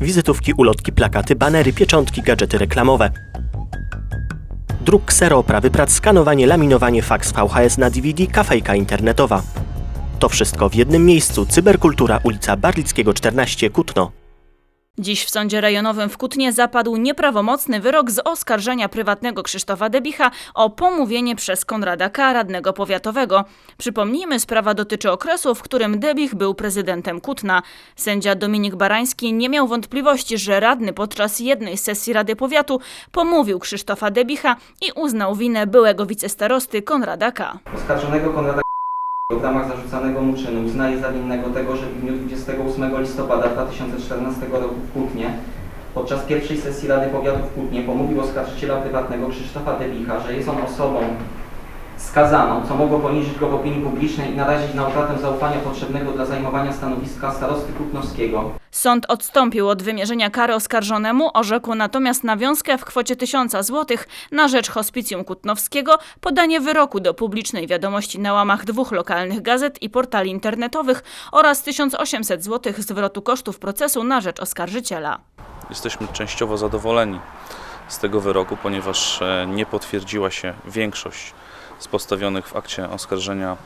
Wizytówki, ulotki, plakaty, banery, pieczątki, gadżety reklamowe. Druk ksero, oprawy prac, skanowanie, laminowanie, faks, VHS na DVD, kafejka internetowa. To wszystko w jednym miejscu. Cyberkultura, ulica Barlickiego 14, Kutno. Dziś w sądzie rejonowym w Kutnie zapadł nieprawomocny wyrok z oskarżenia prywatnego Krzysztofa Debicha o pomówienie przez Konrada K., radnego powiatowego. Przypomnijmy, sprawa dotyczy okresu, w którym Debich był prezydentem Kutna. Sędzia Dominik Barański nie miał wątpliwości, że radny podczas jednej sesji Rady Powiatu pomówił Krzysztofa Debicha i uznał winę byłego wicestarosty Konrada K. Oskarżonego Konrada w ramach zarzucanego mu czynu uznaje za winnego tego, że w dniu 28 listopada 2014 roku w Kutnie podczas pierwszej sesji Rady Powiatu w Kutnie pomówił oskarżyciela prywatnego Krzysztofa Debicha, że jest on osobą skazaną, co mogło poniżyć go w opinii publicznej i narazić na utratę zaufania potrzebnego dla zajmowania stanowiska starosty kutnowskiego. Sąd odstąpił od wymierzenia kary oskarżonemu, orzekł natomiast nawiązkę w kwocie 1000 zł na rzecz hospicjum kutnowskiego, podanie wyroku do publicznej wiadomości na łamach dwóch lokalnych gazet i portali internetowych oraz 1800 zł zwrotu kosztów procesu na rzecz oskarżyciela. Jesteśmy częściowo zadowoleni z tego wyroku, ponieważ e, nie potwierdziła się większość z postawionych w akcie oskarżenia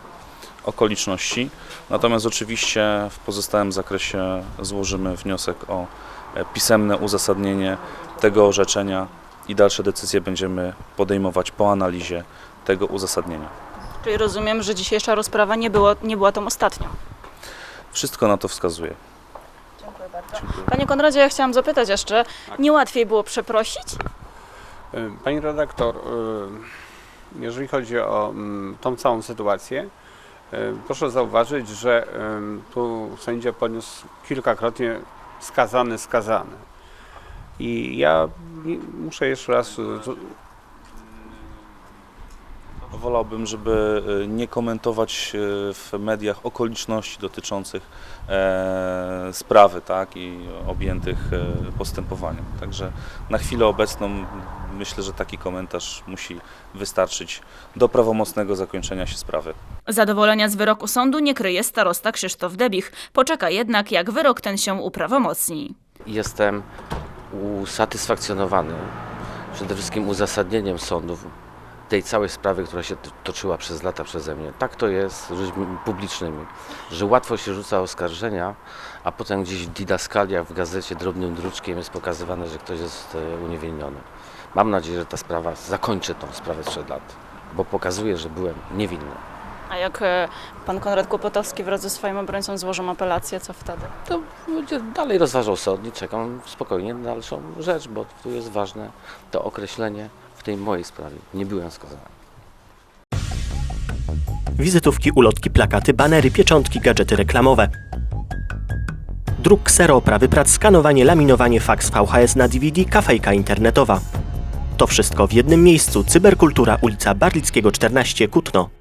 okoliczności. Natomiast oczywiście w pozostałym zakresie złożymy wniosek o e, pisemne uzasadnienie tego orzeczenia i dalsze decyzje będziemy podejmować po analizie tego uzasadnienia. Czyli rozumiem, że dzisiejsza rozprawa nie, było, nie była tą ostatnią. Wszystko na to wskazuje. Dziękuję bardzo. Panie Konradzie, ja chciałam zapytać jeszcze, nie łatwiej było przeprosić? Y, Pani redaktor, y, jeżeli chodzi o mm, tą całą sytuację, y, proszę zauważyć, że tu sędzia poniósł kilkakrotnie skazany, skazany. I ja muszę jeszcze raz Wolałbym, żeby y, nie komentować y, w mediach okoliczności dotyczących e, sprawy tak, i objętych e, postępowaniem. Także na chwilę obecną myślę, że taki komentarz musi wystarczyć do prawomocnego zakończenia się sprawy. Zadowolenia z wyroku sądu nie kryje starosta Krzysztof Debich. Poczeka jednak, jak wyrok ten się uprawomocni. Jestem usatysfakcjonowany przede wszystkim uzasadnieniem sądów tej całej sprawy, która się toczyła przez lata przeze mnie. Tak to jest z ludźmi publicznymi, że łatwo się rzuca oskarżenia, a potem gdzieś w didaskaliach, w gazecie drobnym druczkiem jest pokazywane, że ktoś jest e, uniewinniony. Mam nadzieję, że ta sprawa zakończy tą sprawę sprzed lat, bo pokazuje, że byłem niewinny. A jak e, pan Konrad Kłopotowski wraz ze swoim obrońcą złożą apelację, co wtedy? To będzie dalej rozważał sąd i czekam spokojnie na dalszą rzecz, bo tu jest ważne to określenie w tej mojej sprawie. Nie byłem skazany. Wizytówki, ulotki, plakaty, banery, pieczątki, gadżety reklamowe. Druk ksero, oprawy prac, skanowanie, laminowanie, faks, VHS na DVD, kafejka internetowa. To wszystko w jednym miejscu. Cyberkultura, ulica Barlickiego 14, Kutno.